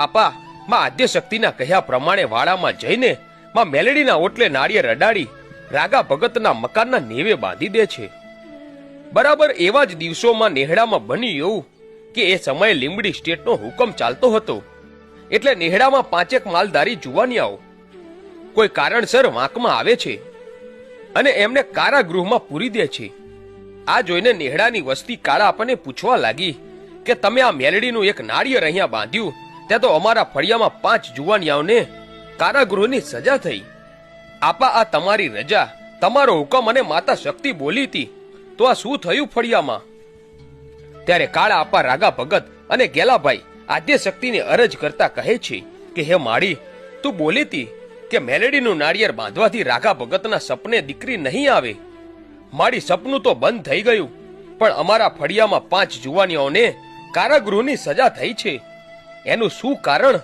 આપા, માં આદ્ય શક્તિના કહ્યા પ્રમાણે વાડામાં જઈને માં મેલડીના ઓટલે નાળિયેર અડાડી રાગા ભગતના મકાનના નેવે બાંધી દે છે. બરાબર એવા જ દિવસોમાં નેહડામાં બન્યું એવું કે એ સમયે લીંબડી સ્ટેટનો હુકમ ચાલતો હતો. એટલે નેહડામાં પાંચેક માલધારી જુવાનિયાઓ કોઈ કારણસર વાંકમાં આવે છે અને એમને કારાગૃહમાં પૂરી દે છે. આ જોઈને નેહડાની વસ્તી કાળા આપણને પૂછવા લાગી કે તમે આ મેલડીનું એક નાળિયેર અહીંયા બાંધ્યું ત્યાં તો અમારા ફળિયામાં પાંચ જુવાનિયાઓને કારાગૃહની સજા થઈ. આપા, આ તમારી રજા. તમારો હુકમ અને માતા શક્તિ બોલી હતી. તો આ શું થયું ફળિયામાં? ત્યારે કાળા આપા, રાગા ભગત અને ગેલાભાઈ આદ્ય શક્તિની અરજ કરતા કહે છે કે, હે માળી, તું બોલી હતી કે મેલેડીનું નાળિયેર બાંધવાથી રાગા ભગતના સપને દીકરી નહીં આવે. મારી સપનું તો બંધ થઈ ગયું, પણ અમારા ફળિયામાં પાંચ જુવાનીઓને કારાગૃહની સજા થઈ છે. એનું શું કારણ?